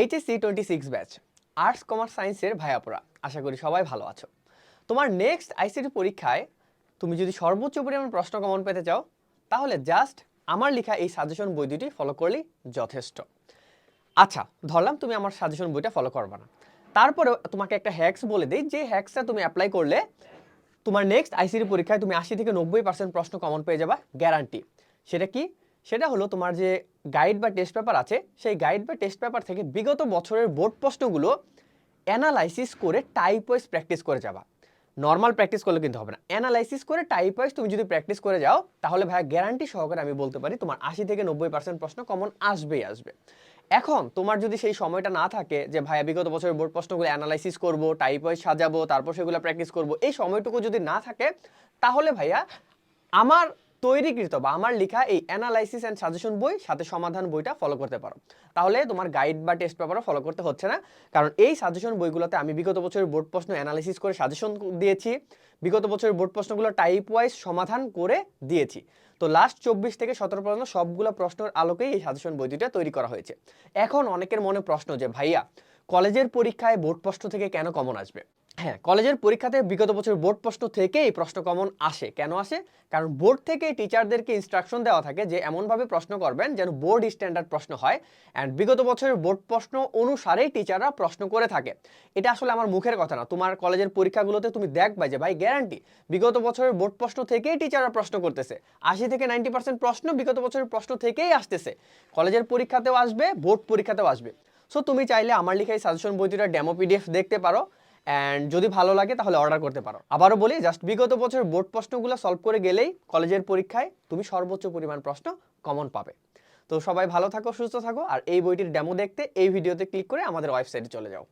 HSC twenty six batch arts commerce সায়েন্সের ভাইয়াপুরা। আশা করি সবাই ভালো আছো। তোমার নেক্সট আইসিটি পরীক্ষায় তুমি যদি সর্বোচ্চ পরিমাণ প্রশ্ন কমন পেতে চাও, তাহলে জাস্ট আমার লেখা এই সাজেশন বই দুটি ফলো করলেই যথেষ্ট। আচ্ছা ধরলাম তুমি আমার সাজেশন বইটা ফলো করবে না। তারপরে তোমাকে একটা হ্যাক্স বলে দিই, যে হ্যাক্সটা তুমি অ্যাপ্লাই করলে তোমার নেক্সট আইসিটি পরীক্ষায় তুমি আশি থেকে নব্বই পার্সেন্ট প্রশ্ন কমন পেয়ে যাবা গ্যারান্টি সেটা কি? সেটা হলো তোমার যে গাইড বা টেস্ট পেপার আছে, সেই গাইড বা টেস্ট পেপার থেকে বিগত বছরের বোর্ড প্রশ্নগুলো অ্যানালাইসিস করে টাইপ ওয়াইজ প্র্যাকটিস করে যাবা। নর্মাল প্র্যাকটিস করলে কিন্তু হবে না। অ্যানালাইসিস করে টাইপ ওয়াইজ তুমি যদি প্র্যাকটিস করে যাও, তাহলে ভাই গ্যারান্টি সহকারে আমি বলতে পারি তোমার আশি থেকে নব্বই পার্সেন্ট প্রশ্ন কমন আসবেই আসবে। এখন তোমার যদি সেই সময়টা না থাকে যে ভাইয়া বিগত বছরের বোর্ড প্রশ্নগুলো অ্যানালাইসিস করব টাইপ ওয়াইজ সাজাবো, তারপর সেগুলো প্র্যাকটিস করব, এই সময়টুকু যদি না থাকে, তাহলে ভাইয়া আমার তৈরিকৃত বা আমার লেখা এই অ্যানালাইসিস অ্যান্ড সাজেশন বই সাথে সমাধান বইটা ফলো করতে পারো। তাহলে তোমার গাইড বা টেস্ট পেপারও ফলো করতে হচ্ছে না। কারণ এই সাজেশন বইগুলোতে আমি বিগত বছরের বোর্ড প্রশ্ন অ্যানালাইসিস করে সাজেশন দিয়েছি। বিগত বছরের বোর্ড প্রশ্নগুলো টাইপ ওয়াইজ সমাধান করে দিয়েছি। তো লাস্ট চব্বিশ থেকে সতেরো পর্যন্ত সবগুলো প্রশ্নের আলোকেই এই সাজেশন বই দুইটা তৈরি করা হয়েছে। এখন অনেকের মনে প্রশ্ন যে, ভাইয়া কলেজের পরীক্ষায় বোর্ড প্রশ্ন থেকে কেন কমন আসবে? হ্যাঁ কলেজের পরীক্ষাতে বিগত বছর বোর্ড প্রশ্ন থেকেই প্রশ্ন কমন আসে। কেন আসে? কারণ বোর্ড থেকে টিচারদেরকে ইনস্ট্রাকশন দেওয়া থাকে যে এমনভাবে প্রশ্ন করবেন যেন বোর্ড স্ট্যান্ডার্ড প্রশ্ন হয়। অ্যান্ড বিগত বছরের বোর্ড প্রশ্ন অনুসারেই টিচাররা প্রশ্ন করে থাকে। এটা আসলে আমার মুখের কথা না। তোমার কলেজের পরীক্ষাগুলোতে তুমি দেখবা যে ভাই গ্যারান্টি বিগত বছরের বোর্ড প্রশ্ন থেকেই টিচাররা প্রশ্ন করতেছে। আশি থেকে নাইনটি পার্সেন্ট প্রশ্ন বিগত বছরের প্রশ্ন থেকেই আসতেছে। কলেজের পরীক্ষাতেও আসবে, বোর্ড পরীক্ষাতেও আসবে। সো তুমি চাইলে আমার লেখা এই সাজেশন বই দুটার ডেমো পিডিএফ দেখতে পারো। অ্যান্ড যদি ভালো লাগে, তাহলে অর্ডার করতে পারো। আবারও বলি জাস্ট বিগত বছর বোর্ড প্রশ্নগুলো সলভ করে গেলেই কলেজের পরীক্ষায় তুমি সর্বোচ্চ পরিমাণ প্রশ্ন কমন পাবে। তো সবাই ভালো থাকো, সুস্থ থাকো, আর এই বইটির ডেমো দেখতে, এই ভিডিওতে ক্লিক করে আমাদের ওয়েবসাইটে চলে যাও।